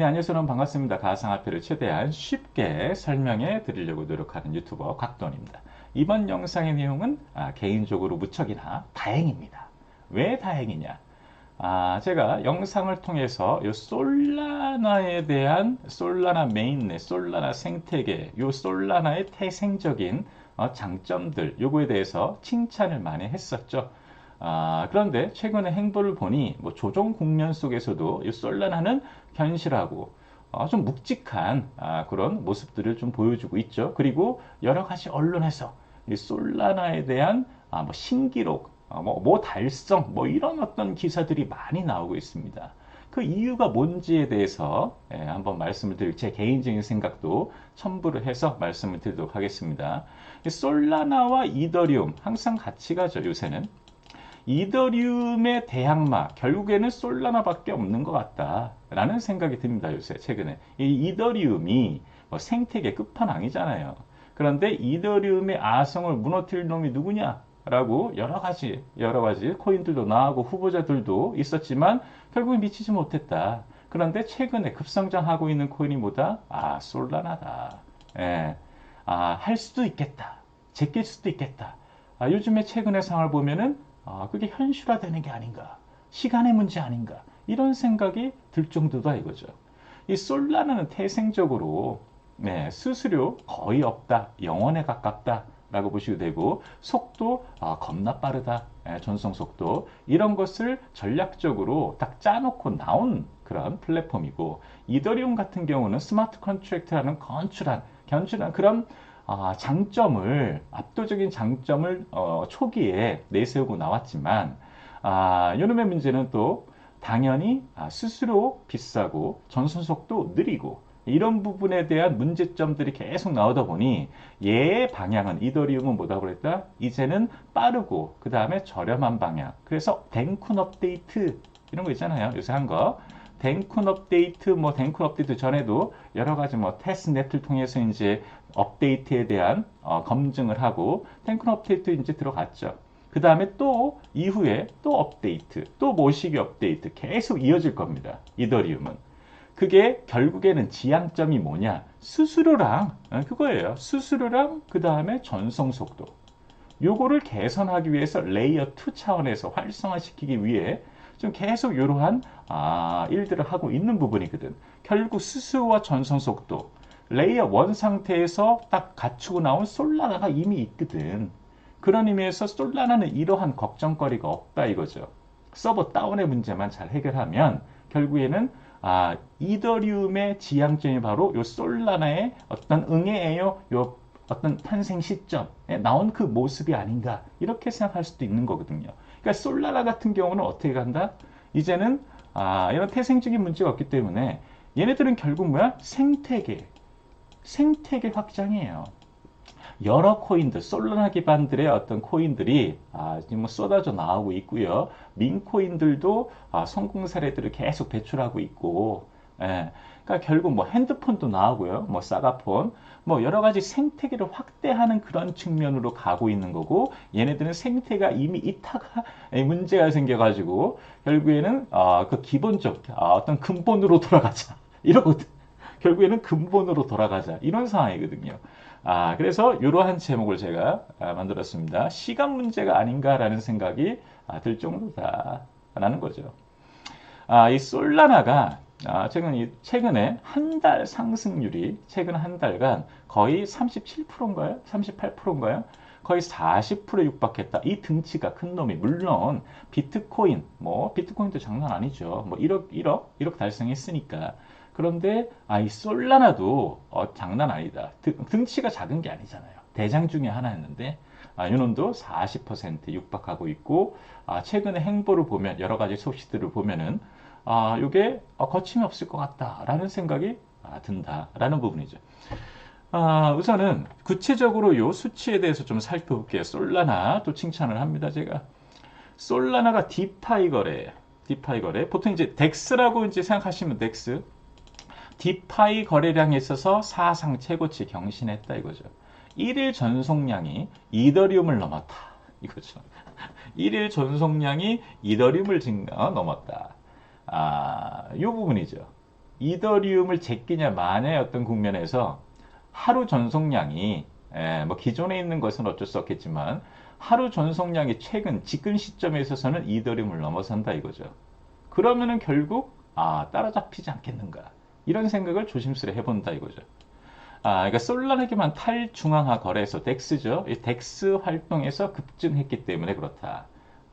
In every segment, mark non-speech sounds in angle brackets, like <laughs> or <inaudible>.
네, 안녕하세요. 반갑습니다. 가상화폐를 최대한 쉽게 설명해 드리려고 노력하는 유튜버 곽돈입니다. 이번 영상의 내용은 아, 개인적으로 무척이나 다행입니다. 왜 다행이냐? 아, 제가 영상을 통해서 이 솔라나에 대한 솔라나 메인넷, 솔라나 생태계, 이 솔라나의 태생적인 어, 장점들, 요거에 대해서 칭찬을 많이 했었죠. 아, 그런데 최근에 행보를 보니 뭐 조정 국면 속에서도 이 솔라나는 현실하고 어, 좀 묵직한 아, 그런 모습들을 좀 보여주고 있죠. 그리고 여러 가지 언론에서 이 솔라나에 대한 아, 뭐 신기록, 어, 뭐, 뭐 달성, 뭐 이런 어떤 기사들이 많이 나오고 있습니다. 그 이유가 뭔지에 대해서 예, 한번 말씀을 드릴 제 개인적인 생각도 첨부를 해서 말씀을 드리도록 하겠습니다. 솔라나와 이더리움 항상 같이 가죠 요새는 이더리움의 대항마 결국에는 솔라나밖에 없는 것 같다라는 생각이 듭니다 요새 최근에. 이 이더리움이 뭐 생태계 끝판왕이잖아요. 그런데 이더리움의 아성을 무너뜨릴 놈이 누구냐 라고 여러 가지 여러 가지 코인들도 나오고 후보자들도 있었지만 결국에 미치지 못했다. 그런데 최근에 급성장하고 있는 코인이 뭐다? 아 솔라나다. 예. 아, 할 수도 있겠다. 제낄 수도 있겠다. 아, 요즘에 최근의 상황을 보면은 아, 그게 현실화되는 게 아닌가. 시간의 문제 아닌가. 이런 생각이 들 정도다 이거죠. 이 솔라나는 태생적으로 네, 수수료 거의 없다. 영원에 가깝다. 라고 보시면 되고 속도 아, 겁나 빠르다. 네, 전송 속도 이런 것을 전략적으로 딱 짜놓고 나온 그런 플랫폼이고 이더리움 같은 경우는 스마트 컨트랙트라는 건출한 견출한 그런 아, 장점을 압도적인 장점을 어, 초기에 내세우고 나왔지만 아, 요놈의 문제는 또 당연히 아, 스스로 비싸고 전송 속도 느리고 이런 부분에 대한 문제점들이 계속 나오다 보니 얘의 방향은 이더리움은 뭐다 그랬다? 이제는 빠르고 그 다음에 저렴한 방향. 그래서 댕쿤 업데이트 이런 거 있잖아요. 요새 한 거. 댕쿤 업데이트, 뭐 댕쿤 업데이트 전에도 여러 가지 뭐 테스트넷을 통해서 이제 업데이트에 대한 어, 검증을 하고 댕쿤 업데이트 이제 들어갔죠. 그 다음에 또 이후에 또 업데이트, 또 모시기 업데이트 계속 이어질 겁니다. 이더리움은. 그게 결국에는 지향점이 뭐냐? 수수료랑 어, 그거예요. 수수료랑 그 다음에 전송 속도. 요거를 개선하기 위해서 레이어 2 차원에서 활성화시키기 위해 좀 계속 이러한 아, 일들을 하고 있는 부분이거든. 결국 수수와 전송 속도 레이어 1 상태에서 딱 갖추고 나온 솔라나가 이미 있거든. 그런 의미에서 솔라나는 이러한 걱정거리가 없다 이거죠. 서버 다운의 문제만 잘 해결하면 결국에는 아, 이더리움의 지향점이 바로 요 솔라나의 어떤 응애예요. 요 어떤 탄생 시점에 나온 그 모습이 아닌가 이렇게 생각할 수도 있는 거거든요. 그러니까 솔라나 같은 경우는 어떻게 간다? 이제는 아, 이런 태생적인 문제가 없기 때문에 얘네들은 결국 뭐야? 생태계. 생태계 확장이에요. 여러 코인들, 솔라나 기반들의 어떤 코인들이 아, 지금 뭐 쏟아져 나오고 있고요. 민 코인들도 아, 성공 사례들을 계속 배출하고 있고, 예. 그러니까 결국 뭐 핸드폰도 나오고요. 뭐 사가폰, 뭐 여러 가지 생태계를 확대하는 그런 측면으로 가고 있는 거고 얘네들은 생태가 이미 있다가 문제가 생겨가지고 결국에는 어, 그 기본적 어, 떤 근본으로 <laughs> 돌아가자 이러거든. 결국에는 근본으로 돌아가자 이런 상황이거든요. 아 그래서 이러한 제목을 제가 아, 만들었습니다. 시간 문제가 아닌가라는 생각이 아, 들 정도다라는 거죠. 아, 이 솔라나가 아, 최근, 최근에 한 달 상승률이 최근 한 달간 거의 37%인가요? 38%인가요? 거의 40%에 육박했다. 이 등치가 큰 놈이 물론 비트코인 뭐 비트코인도 장난 아니죠. 뭐 1억 1억 1억 달성했으니까. 그런데 아이 솔라나도 어, 장난 아니다. 등, 치가 작은 게 아니잖아요. 대장 중에 하나였는데 아, 이놈도 40% 육박하고 있고 아, 최근에 행보를 보면 여러 가지 소식들을 보면은 아, 이게 어, 거침이 없을 것 같다라는 생각이 아, 든다라는 부분이죠. 아, 우선은 구체적으로 이 수치에 대해서 좀 살펴볼게요. 솔라나 또 칭찬을 합니다. 제가 솔라나가 디파이 거래, 디파이 거래. 보통 이제 덱스라고 이제 생각하시면 덱스. 디파이 거래량에 있어서 사상 최고치 경신했다 이거죠. 1일 전송량이 이더리움을 넘었다 이거죠. <laughs> 1일 전송량이 이더리움을 넘었다. 아, 이 부분이죠. 이더리움을 제끼냐 마냐의 어떤 국면에서 하루 전송량이 예, 뭐 기존에 있는 것은 어쩔 수 없겠지만 하루 전송량이 최근 지금 시점에 있어서는 이더리움을 넘어선다 이거죠. 그러면은 결국 아 따라잡히지 않겠는가 이런 생각을 조심스레 해본다 이거죠. 아, 그러니까 솔라나기만 탈중앙화 거래소 덱스죠. 이 덱스 활동에서 급증했기 때문에 그렇다.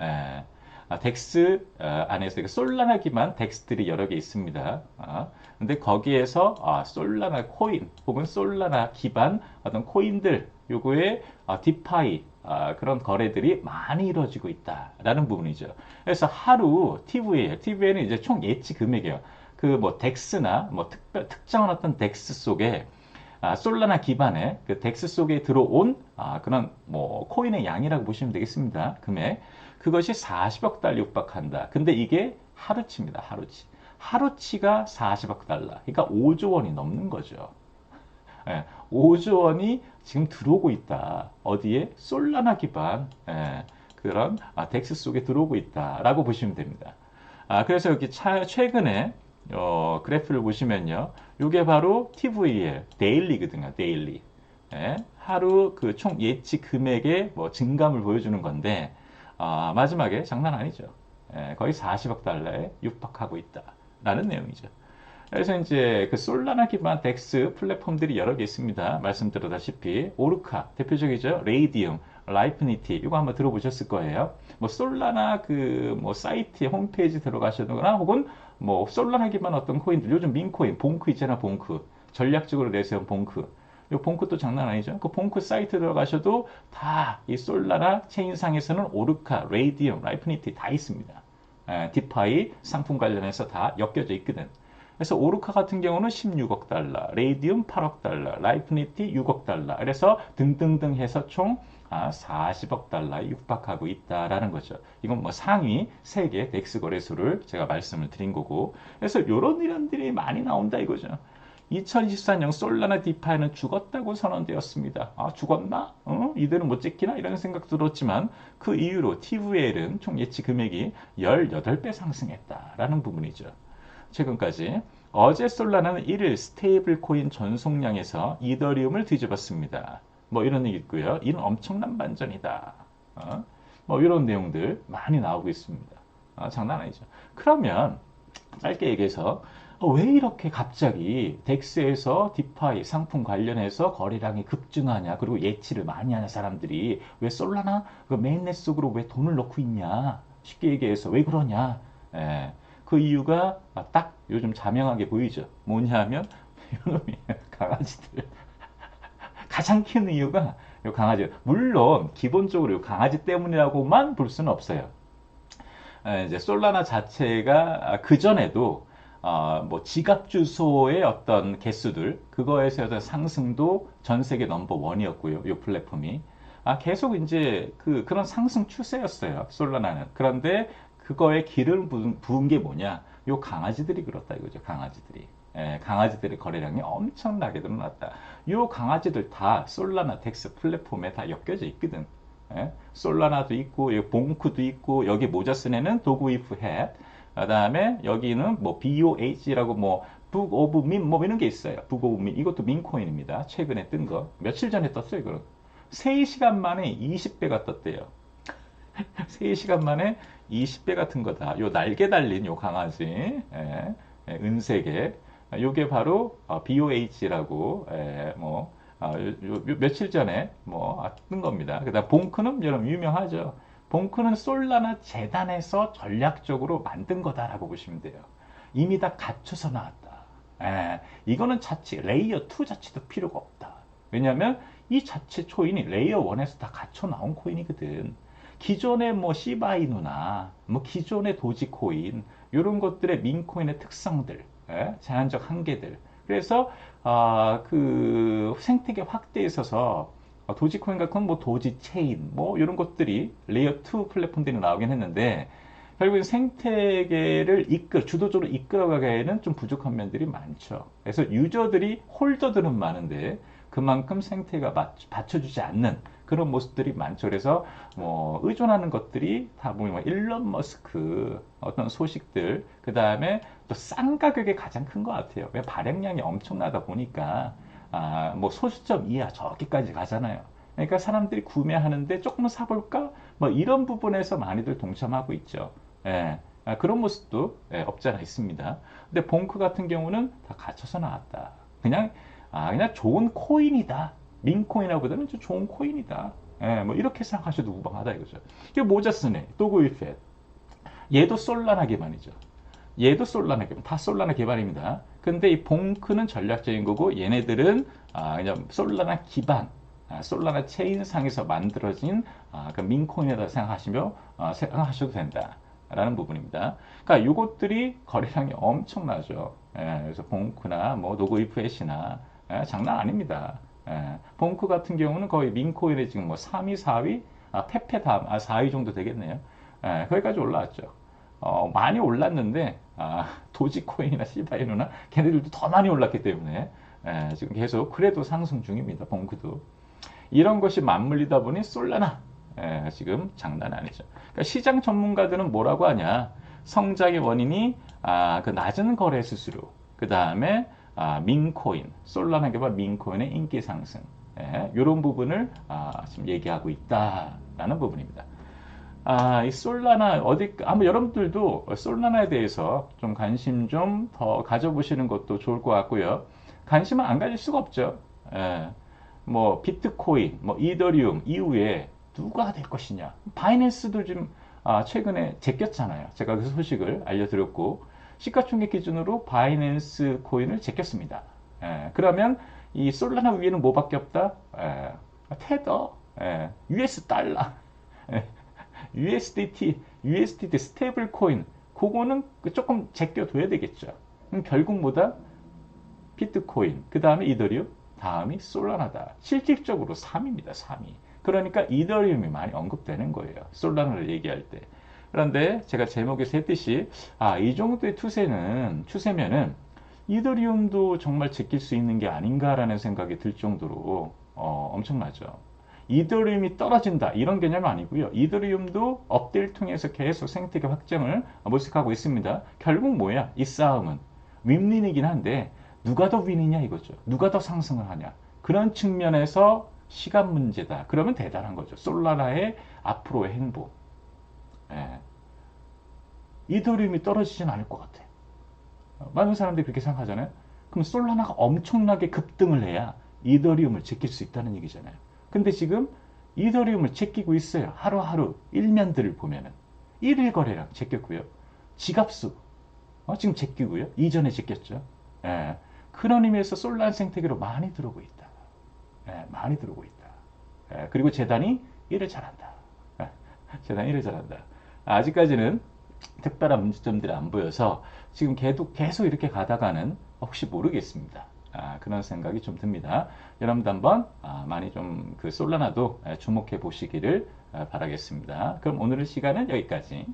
예. 아, 덱스 아, 안에서 그러니까 솔라나 기반 덱스들이 여러 개 있습니다. 아, 근데 거기에서 아, 솔라나 코인 혹은 솔라나 기반 어떤 코인들 요거에 아, 디파이 아, 그런 거래들이 많이 이루어지고 있다라는 부분이죠. 그래서 하루 TV에 TV에는 이제 총 예치 금액이에요. 그 뭐 덱스나 뭐 특별 특정한 어떤 덱스 속에 아, 솔라나 기반의 그 덱스 속에 들어온 아, 그런 뭐 코인의 양이라고 보시면 되겠습니다. 금액. 그것이 40억 달러 육박한다. 근데 이게 하루치입니다. 하루치. 하루치가 40억 달러. 그러니까 5조 원이 넘는 거죠. 예, 5조 원이 지금 들어오고 있다. 어디에? 솔라나 기반 예, 그런 아, 덱스 속에 들어오고 있다라고 보시면 됩니다. 아, 그래서 여기 차, 최근에 어, 그래프를 보시면요. 이게 바로 TVL 데일리거든요. 데일리. 예, 하루 그 총 예치 금액의 뭐 증감을 보여주는 건데 아, 마지막에 장난 아니죠. 예, 거의 40억 달러에 육박하고 있다라는 내용이죠. 그래서 이제 그 솔라나 기반 덱스 플랫폼들이 여러 개 있습니다. 말씀드렸다시피 오르카 대표적이죠. 레이디움, 라이프니티 이거 한번 들어보셨을 거예요. 뭐 솔라나 그 뭐 사이트 홈페이지 들어가시거나 혹은 뭐 기반 어떤 코인들 요즘 민코인, 봉크 있잖아 봉크 전략적으로 내세운 봉크 이 봉크도 장난 아니죠. 그 봉크 사이트 들어가셔도 다 이 솔라나 체인상에서는 오르카, 레이디움, 라이프니티 다 있습니다. 에, 디파이 상품 관련해서 다 엮여져 있거든. 그래서 오르카 같은 경우는 16억 달러, 레이디움 8억 달러, 라이프니티 6억 달러. 그래서 등등등 해서 총 40억 달러에 육박하고 있다라는 거죠. 이건 뭐 상위 세계 덱스 거래소를 제가 말씀을 드린 거고. 그래서 이런 이런들이 많이 나온다 이거죠. 2024년 솔라나 디파이는 죽었다고 선언되었습니다. 아, 죽었나? 어? 이들은 못 찍히나? 이런 생각 들었지만 그 이후로 TVL은 총 예치 금액이 18배 상승했다라는 부분이죠. 최근까지 어제 솔라나는 1일 스테이블 코인 전송량에서 이더리움을 뒤집었습니다. 뭐 이런 얘기 있고요. 이는 엄청난 반전이다. 어? 뭐 이런 내용들 많이 나오고 있습니다. 어, 장난 아니죠. 그러면 짧게 얘기해서 어, 왜 이렇게 갑자기 덱스에서 디파이 상품 관련해서 거래량이 급증하냐 그리고 예치를 많이 하는 사람들이 왜 솔라나 그 메인넷 속으로 왜 돈을 넣고 있냐 쉽게 얘기해서 왜 그러냐 예, 그 이유가 딱 요즘 자명하게 보이죠 뭐냐면 <laughs> 이놈이 강아지들 가장 큰 이유가 이 강아지 물론 기본적으로 이 강아지 때문이라고만 볼 수는 없어요 예, 이제 솔라나 자체가 그 전에도 어, 뭐 지갑 주소의 어떤 개수들 그거에서 어떤 상승도 전 세계 넘버 원이었고요. 이 플랫폼이 아, 계속 이제 그 그런 상승 추세였어요. 솔라나는 그런데 그거에 기름 부은, 부은 게 뭐냐? 요 강아지들이 그렇다 이거죠. 강아지들이. 예, 강아지들의 거래량이 엄청나게 늘어났다. 요 강아지들 다 솔라나 덱스 플랫폼에 다 엮여져 있거든. 예? 솔라나도 있고, 봉크도 있고, 여기 모자 쓴 애는 도구 이프 햇, 그 다음에 여기는 뭐 BOH라고 뭐 북 오브 민 뭐 이런 게 있어요. 북 오브 민 이것도 민코인입니다. 최근에 뜬 거. 며칠 전에 떴어요, 이거는. 3시간 만에 20배가 떴대요. <laughs> 3시간 만에 20배 같은 거다. 요 날개 달린 요 강아지. 예, 예, 은색의. 요게 바로 어, BOH라고 예, 뭐 요, 며칠 전에 뭐뜬 겁니다. 그다음 봉크는 여러분 유명하죠. 봉크는 솔라나 재단에서 전략적으로 만든 거다라고 보시면 돼요. 이미 다 갖춰서 나왔다. 에, 이거는 자체 레이어 2 자체도 필요가 없다. 왜냐하면 이 자체 초인이 레이어 1에서 다 갖춰 나온 코인이거든. 기존의 뭐 시바이누나 뭐 기존의 도지코인 이런 것들의 민코인의 특성들, 에? 제한적 한계들. 그래서 아, 그 생태계 확대에 있어서 어, 도지코인 같은 뭐 도지 체인 뭐 이런 것들이 레이어 2 플랫폼들이 나오긴 했는데 결국엔 생태계를 이끌 주도적으로 이끌어가기에는 좀 부족한 면들이 많죠. 그래서 유저들이 홀더들은 많은데 그만큼 생태가 받쳐주지 않는 그런 모습들이 많죠. 그래서 뭐 의존하는 것들이 다 보면 뭐 일론 머스크 어떤 소식들 그 다음에 또 싼 가격이 가장 큰 것 같아요. 왜 발행량이 엄청나다 보니까 아, 뭐 소수점 이하 저기까지 가잖아요. 그러니까 사람들이 구매하는데 조금은 사볼까? 뭐 이런 부분에서 많이들 동참하고 있죠. 예. 아, 그런 모습도 예, 없지 않아 있습니다. 근데 봉크 같은 경우는 다 갇혀서 나왔다. 그냥 아 그냥 좋은 코인이다. 민코인하고보다는 좀 좋은 코인이다. 예, 뭐 이렇게 생각하셔도 무방하다 이거죠. 이게 모자스네, 도그위팻. 얘도 솔라나 기반이죠. 얘도 솔라나 기반, 다 솔라나 기반입니다. 근데 이 봉크는 전략적인 거고 얘네들은 아, 그냥 솔라나 기반, 아, 솔라나 체인상에서 만들어진 아, 그 민코인이다 생각하시며 아, 생각하셔도 된다 라는 부분입니다. 그러니까 이것들이 거래량이 엄청나죠. 예, 그래서 봉크나 뭐 노그이프엣이나 예, 장난 아닙니다. 예, 봉크 같은 경우는 거의 민코인에 지금 뭐 3위, 4위, 아, 페페 다음, 아, 4위 정도 되겠네요. 예, 거기까지 올라왔죠. 어, 많이 올랐는데, 아, 도지코인이나 시바이누나 걔네들도 더 많이 올랐기 때문에, 예, 지금 계속 그래도 상승 중입니다. 봉크도. 이런 것이 맞물리다 보니 솔라나, 예, 지금 장난 아니죠. 그러니까 시장 전문가들은 뭐라고 하냐. 성장의 원인이, 아, 그 낮은 거래 수수료, 그 다음에 아, 민코인, 솔라나 개발 민코인의 인기 상승, 예, 이런 부분을 아, 지금 얘기하고 있다라는 부분입니다. 아, 이 솔라나 어디 아마 여러분들도 솔라나에 대해서 좀 관심 좀 더 가져보시는 것도 좋을 것 같고요. 관심은 안 가질 수가 없죠. 예, 뭐 비트코인, 뭐 이더리움 이후에 누가 될 것이냐. 바이낸스도 지금 아, 최근에 제꼈잖아요. 제가 그 소식을 알려드렸고 시가총액 기준으로 바이낸스 코인을 제꼈습니다. 예, 그러면 이 솔라나 위에는 뭐밖에 없다? 예, 테더, 예, US 달러, 예, USDT, USDT 스테이블 코인, 그거는 조금 제껴둬야 되겠죠. 결국 뭐다? 비트코인, 그 다음에 이더리움, 다음이 솔라나다. 실질적으로 3위입니다, 3위. 그러니까 이더리움이 많이 언급되는 거예요. 솔라나를 얘기할 때. 그런데 제가 제목에서 했듯이 아, 이 정도의 추세는 추세면은 이더리움도 정말 지킬 수 있는 게 아닌가라는 생각이 들 정도로 어, 엄청나죠. 이더리움이 떨어진다 이런 개념은 아니고요. 이더리움도 업데이를 통해서 계속 생태계 확장을 모색하고 있습니다. 결국 뭐야? 이 싸움은 윈윈이긴 한데 누가 더 윈이냐 이거죠. 누가 더 상승을 하냐. 그런 측면에서 시간 문제다. 그러면 대단한 거죠. 솔라나의 앞으로의 행보. 예. 이더리움이 떨어지진 않을 것 같아. 많은 사람들이 그렇게 생각하잖아요. 그럼 솔라나가 엄청나게 급등을 해야 이더리움을 지킬 수 있다는 얘기잖아요. 근데 지금 이더리움을 제끼고 있어요. 하루하루 일면들을 보면은. 1일 거래량 제꼈고요. 지갑수 어, 지금 제끼고요. 이전에 제꼈죠. 예. 그런 의미에서 솔란 생태계로 많이 들어오고 있다. 예, 많이 들어오고 있다. 예, 그리고 재단이 일을 잘한다. 예, 재단이 일을 잘한다. 아직까지는 특별한 문제점들이 안 보여서 지금 계속, 계속 이렇게 가다가는 혹시 모르겠습니다. 아, 그런 생각이 좀 듭니다. 여러분도 한번 아, 많이 좀 그 솔라나도 주목해 보시기를 아, 바라겠습니다. 그럼 오늘의 시간은 여기까지.